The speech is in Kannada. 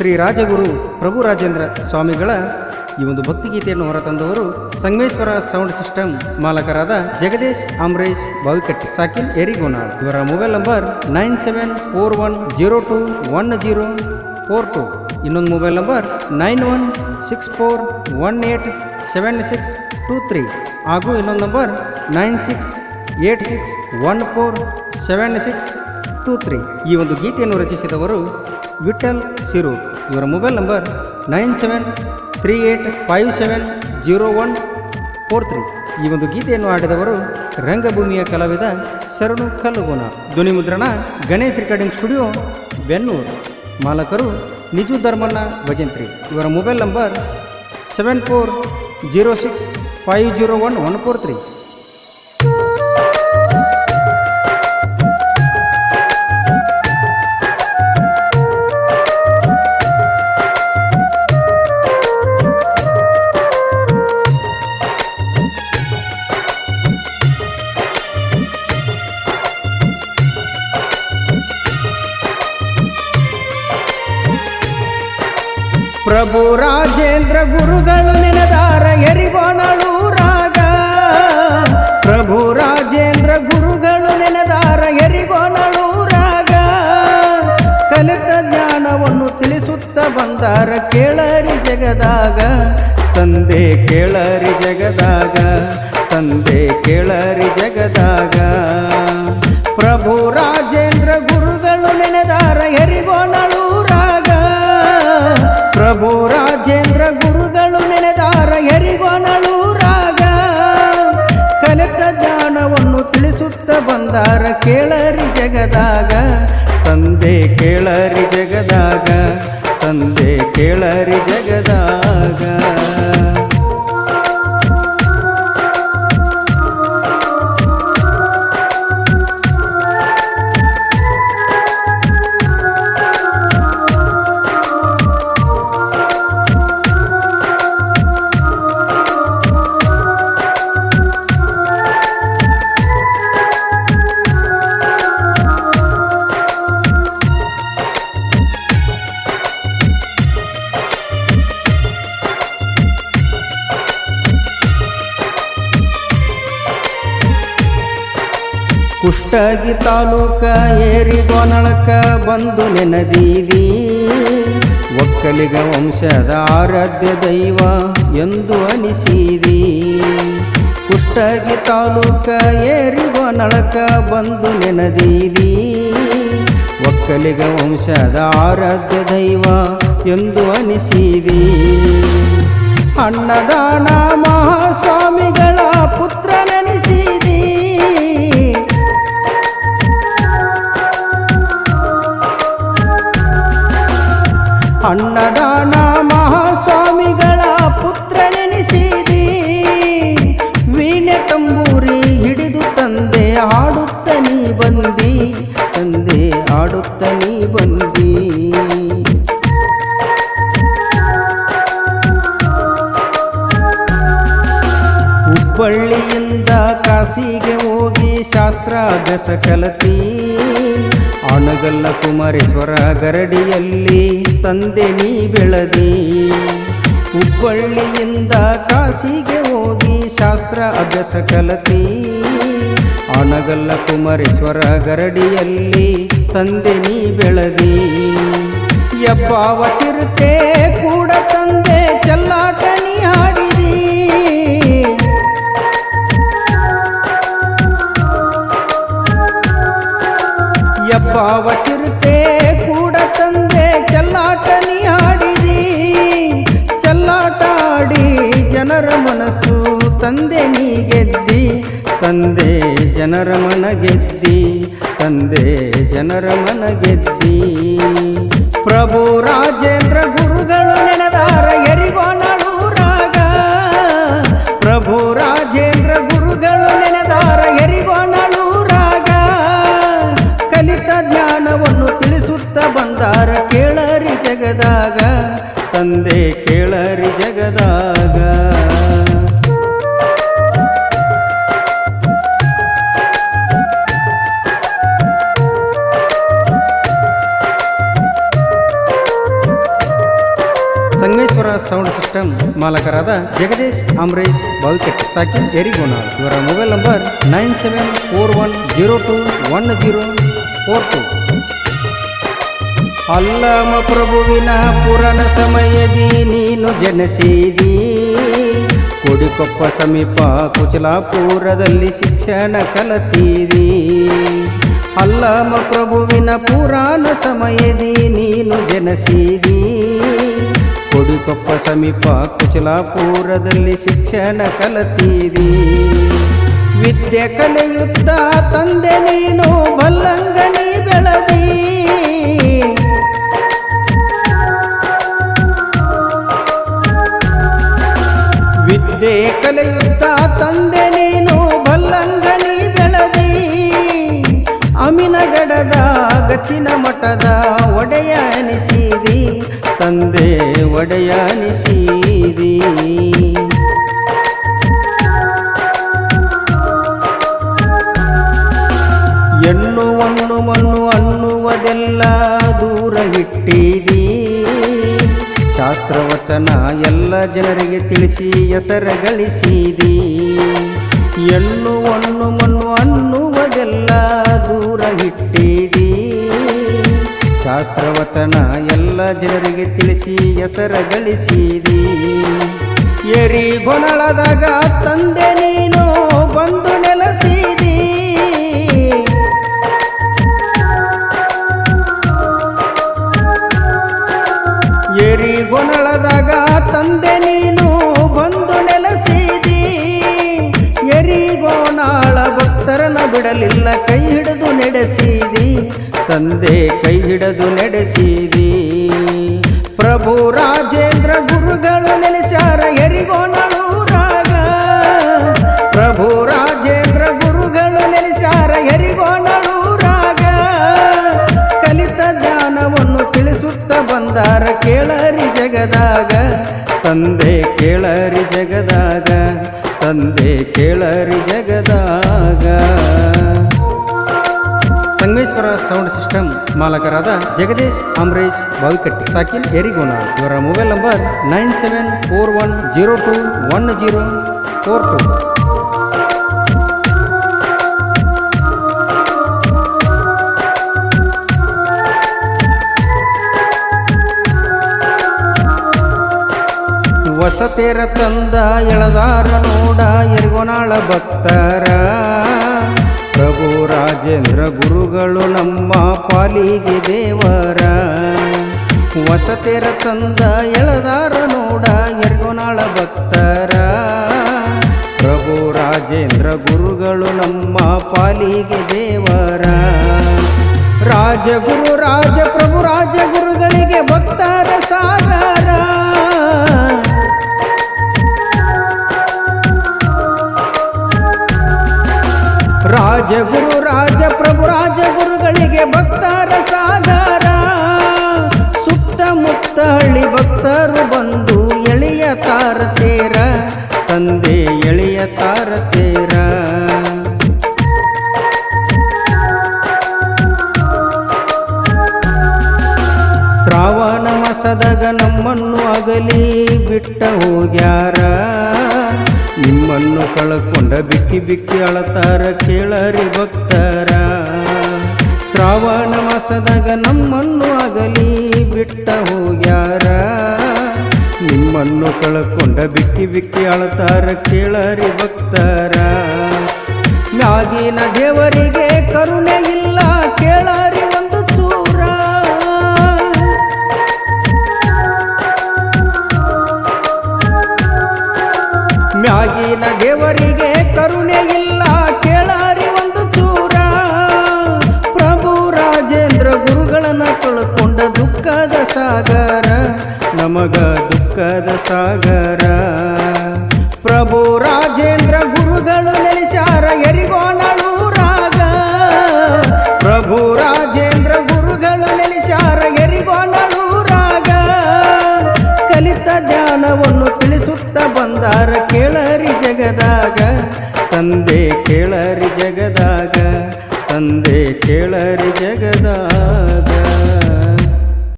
ಶ್ರೀ ರಾಜಗುರು ಪ್ರಭು ರಾಜೇಂದ್ರ ಸ್ವಾಮಿಗಳ ಈ ಒಂದು ಭಕ್ತಿಗೀತೆಯನ್ನು ಹೊರತಂದವರು ಸಂಗಮೇಶ್ವರ ಸೌಂಡ್ ಸಿಸ್ಟಮ್ ಮಾಲಕರಾದ ಜಗದೀಶ್ ಅಮರೇಶ್ ಬಾವಿಕಟ್ಟಿ ಸಾಕಿಲ್ ಎರಿಗೋನಾಳ್ ಇವರ mobile number nine seven four one zero two one zero four two. ಇನ್ನೊಂದು mobile number nine one six four one eight seven six two three. ಹಾಗೂ ಇನ್ನೊಂದು number nine six eight six one four seven six two three. ಈ ಒಂದು ಗೀತೆಯನ್ನು ರಚಿಸಿದವರು ವಿಠಲ್ ಸಿರು ಇವರ mobile number nine seven three eight five seven zero one four three ಈ ಒಂದು ಗೀತೆಯನ್ನು ಆಡಿದವರು ರಂಗಭೂಮಿಯ ಕಲಾವಿದ ಶರಣು ಕಲ್ಲುಗೋನ. ಧ್ವನಿ ಮುದ್ರಣ ಗಣೇಶ್ ರೆಕಾರ್ಡಿಂಗ್ ಸ್ಟುಡಿಯೋ ಬೆನ್ನೂರು. ಮಾಲಕರು ನಿಜು ಧರ್ಮಣ್ಣ ಭಜಂತ್ರಿ. ಇವರ mobile number seven four zero six five zero one one four three Prabhu Rajendra ಗುರುಗಳು ನೆನೆದಾರ ಎರಿಗೋನಳೂರಾಗ ಪ್ರಭು ರಾಜೇಂದ್ರ ಗುರುಗಳು ನೆನೆದಾರ ಎರಿಗೋನಳೂರಾಗ ಕಲಿತ ಜ್ಞಾನವನ್ನು ತಿಳಿಸುತ್ತ ಬಂದಾರ ಕೇಳರಿ ಜಗದಾಗ. ತಂದೆ ಕೇಳರಿ ಜಗದಾಗ, ತಂದೆ ಕೇಳರಿ ಜಗದಾಗ. ಪ್ರಭು ರಾಜೇಂದ್ರ ಗುರುಗಳು ನೆನೆದಾರ ಎರಿಗೋನಳೂರಾಗ ಪ್ರಭು ರಾಜೇಂದ್ರ ಗುರುಗಳು ನೆನೆದಾರ ರಾಗ. ಕಲಿತ ಜ್ಞಾನವನ್ನು ತಿಳಿಸುತ್ತ ಬಂದಾರ ಕೇಳರಿ ಜಗದಾಗ. ತಂದೆ ಕೇಳರಿ ಜಗದಾಗ. ತಂದೆ ಕೇಳರಿ ಕುಷ್ಟಗಿ ತಾಲೂಕ ಏರಿಗೋನಳಕ ಬಂದು ನೆನದೀದಿ. ಒಕ್ಕಲಿಗ ವಂಶದ ಆರಾಧ್ಯ ದೈವ ಎಂದು ಅನಿಸಿದಿ. ಕುಷ್ಟಗಿ ತಾಲೂಕ ಏರಿಗೋನಳಕ ಬಂದು ನೆನದೀದಿ. ಒಕ್ಕಲಿಗ ವಂಶದ ಆರಾಧ್ಯ ದೈವ ಎಂದು ಅನಿಸಿದಿ. ಅನ್ನದಾನ ಮಹಾಸ್ವಾಮಿಗಳ ಅನ್ನದಾನ ಮಹಾಸ್ವಾಮಿಗಳ ಪುತ್ರ ನೆನೆಸಿದಿ ವೀಣೆ ತಂಬೂರಿ ಹಿಡಿದು ತಂದೆ ಆಡುತ್ತ ನೀ ಬಂದಿ, ತಂದೆ ಆಡುತ್ತ ನೀ ಬಂದಿ. ಹುಬ್ಬಳ್ಳಿಯಿಂದ ಕಾಸಿಗೆ ಹೋಗಿ ಶಾಸ್ತ್ರಾಭ್ಯಾಸ ಕಲತಿ. ಆನಗಲ್ಲ ಕುಮಾರೇಶ್ವರ ಗರಡಿಯಲ್ಲಿ, ತಂದೆ ನೀ ಬೆಳದಿ. ಹುಬ್ಬಳ್ಳಿಯಿಂದ ಕಾಸಿಗೆ ಹೋಗಿ ಶಾಸ್ತ್ರ, ಅಭ್ಯಾಸ ಕಲತಿ ಆನಗಲ್ಲ ಕುಮಾರೇಶ್ವರ ಗರಡಿಯಲ್ಲಿ, ತಂದೆ ನೀ ಬೆಳದಿ. ಯಬ್ಬಾವ ಚಿರತೆ ಕೂಡ ತಂದೆ, ಚಲ್ಲಾಟ ತಂದೆ ಜನರ ಮನ ಗೆದ್ದಿ ತಂದೆ ಜನರ ಮನ ಗೆದ್ದಿ ಪ್ರಭು ರಾಜೇಂದ್ರ ಗುರುಗಳು ನೆನೆದಾರ ರಾಗ ಪ್ರಭು ರಾಜೇಂದ್ರ ಗುರುಗಳು ನೆನೆದಾರ ರಾಗ ಕಲಿತ ಜ್ಞಾನವನ್ನು ತಿಳಿಸುತ್ತ ಬಂದಾರ ಕೇಳರಿ ಜಗದಾಗ. ತಂದೆ ಕೇಳರಿ ಸಂಗಮೇಶ್ವರ ಸೌಂಡ್ ಸಿಸ್ಟಮ್ ಮಾಲಕರಾದ ಜಗದೀಶ್ ಅಮರೇಶ್ ಬಾವಿಕಟ್ಟಿ ಸಾಕಿನ್ ಎರಿಗೋನಾಳ್ ಇವರ mobile number nine seven four one zero two one zero four two Allama ಪ್ರಭುವಿನ ಪುರಾಣ ಸಮಯದಿ ನೀನು ಜನಿಸಿದಿ ಕೊಡಿಕೊಪ್ಪ ಸಮೀಪ ಕುಚಲಾಪುರದಲ್ಲಿ ಶಿಕ್ಷಣ ಕಲತೀರಿ ಅಲ್ಲಮ ಪ್ರಭುವಿನ ಪುರಾಣ ಸಮಯದಿ ನೀನು ಜನಿಸಿದಿ ಕೊಡಿಕೊಪ್ಪ ಸಮೀಪ ಕುಚಲಾಪುರದಲ್ಲಿ ಶಿಕ್ಷಣ ಕಲತೀರಿ. ವಿದ್ಯೆ ಕಲಿಯುತ್ತ ತಂದೆ ನೀನು ಬಲ್ಲಂಗನಿ ಬೆಳದಿ. ವಿದ್ಯೆ ಕಲಿಯುತ್ತ ತಂದೆ ನೀನು ಅಮಿನಗಡದ ಗಚ್ಚಿನ ಮಠದ ಒಡೆಯ ಅನಿಸಿರಿ. ತಂದೆ ಒಡೆಯ ಎಣ್ಣು ಎನ್ನುವನ್ನು ಮಣ್ಣು ಅನ್ನುವುದೆಲ್ಲ ದೂರ ಇಟ್ಟಿರಿ. ಶಾಸ್ತ್ರವಚನ ಎಲ್ಲ ಜನರಿಗೆ ತಿಳಿಸಿ ಹೆಸರ ಗಳಿಸಿದಿ ಎನ್ನುವನ್ನು ಮಣ್ಣು ಅನ್ನುವುದೆಲ್ಲ ದೂರ ಇಟ್ಟಿದಿ ಶಾಸ್ತ್ರವಚನ ಎಲ್ಲ ಜನರಿಗೆ ತಿಳಿಸಿ ಹೆಸರ ಗಳಿಸಿದಿ ಎರಿಗೊನಳದಾಗ ತಂದೆ ನೀನು ಎರಿಗೋನಾಳ ಭಕ್ತರನ ಬಿಡಲಿಲ್ಲ, ಕೈ ಹಿಡಿದು ನಡೆಸಿದಿ. ತಂದೆ ಕೈ ಹಿಡಿದು ನಡೆಸಿದಿ. ಪ್ರಭು ರಾಜೇಂದ್ರ ಗುರುಗಳು ನೆಲೆಸ್ಯಾರ ಎರಿಗೋನಳೂರಾಗ ಪ್ರಭು ರಾಜೇಂದ್ರ ಗುರುಗಳು ನೆಲೆಸ್ಯಾರ ಎರಿಗೋನಳೂರಾಗ ಕಲಿತ ಜ್ಞಾನವನ್ನು ತಿಳಿಸುತ್ತ ಬಂದಾರ ಕೇಳರಿ ಜಗದಾಗ. ತಂದೆ ಕೇಳರಿ ಜಗದಾಗ. ತಂದೆ ಕೇಳರಿ ಜಗದಾಗ ಸಂಗಮೇಶ್ವರ ಸೌಂಡ್ ಸಿಸ್ಟಮ್ ಮಾಲಕರಾದ ಜಗದೀಶ್ ಅಮರೇಶ್ ಬಾವಿಕಟ್ಟಿ ಸಾಕಿನ್ ಎರಿಗೋನಾಳ್ ಇವರ mobile number nine seven four one zero two one zero four two ವಸತೇರ ತಂದ ಎಳದಾರ ನೋಡ ಎರಿಗೋನಾಳ ಭಕ್ತರ. ಪ್ರಭು ರಾಜೇಂದ್ರ ಗುರುಗಳು ನಮ್ಮ ಪಾಲಿಗೆ ದೇವರ. ವಸತೇರ ತಂದ ಎಳದಾರ ನೋಡ ಎರಿಗೋನಾಳ ಭಕ್ತರ. ಪ್ರಭು ರಾಜೇಂದ್ರ ಗುರುಗಳು ನಮ್ಮ ಪಾಲಿಗೆ ದೇವರ. ರಾಜಗುರು, ರಾಜ ಪ್ರಭು, ರಾಜಗುರುಗಳಿಗೆ ಭಕ್ತರ ಸಾಗರ ರಾಜಗುರು ರಾಜ ಪ್ರಭು ರಾಜಗುರುಗಳಿಗೆ ಭಕ್ತರ ಸಾಗರ. ಸುತ್ತಮುತ್ತ ಹಳ್ಳಿ ಭಕ್ತರು ಬಂದು ಎಳೆಯ ತಾರತೇರ ತಂದೆ ಎಳೆಯ ತಾರತೇರ ಶ್ರಾವಣ ಮಸದಗ ನಮ್ಮನ್ನು ಅಗಲಿ ಬಿಟ್ಟ ಹೋಗ್ಯಾರ. ನಿಮ್ಮನ್ನು ಕಳ್ಕೊಂಡ ಬಿಕ್ಕಿ ಬಿಕ್ಕಿ ಅಳತಾರ ಕೇಳರಿ ಭಕ್ತರ. ಶ್ರಾವಣ ಮಾಸದಾಗ ನಮ್ಮನ್ನು ಆಗಲಿ ಬಿಟ್ಟ ಹೋಗ್ಯಾರ. ನಿಮ್ಮನ್ನು ಕಳ್ಕೊಂಡ ಬಿಕ್ಕಿ ಬಿಕ್ಕಿ ಅಳತಾರ ಕೇಳರಿ ಭಕ್ತರ. ಮ್ಯಾಗಿನ ದೇವರಿಗೆ ಕರುಣೆ ಇಲ್ಲ. ಸಾಗರ, ನಮಗ ದುಃಖದ ಸಾಗರ. ಪ್ರಭು ರಾಜೇಂದ್ರ ಗುರುಗಳು ನೆಲೆಸಾರ ಎರಿಗೋಣಳು ರಾಗ. ಪ್ರಭು ರಾಜೇಂದ್ರ ಗುರುಗಳು ನೆಲೆಸಾರ ಎರಿಗೋಣಳು ರಾಗ. ಕಲಿತ ಜ್ಞಾನವನ್ನು ತಿಳಿಸುತ್ತ ಬಂದಾರ ಕೇಳರಿ ಜಗದಾಗ. ತಂದೆ ಕೇಳರಿ ಜಗದಾಗ. ತಂದೆ ಕೇಳರಿ ಜಗ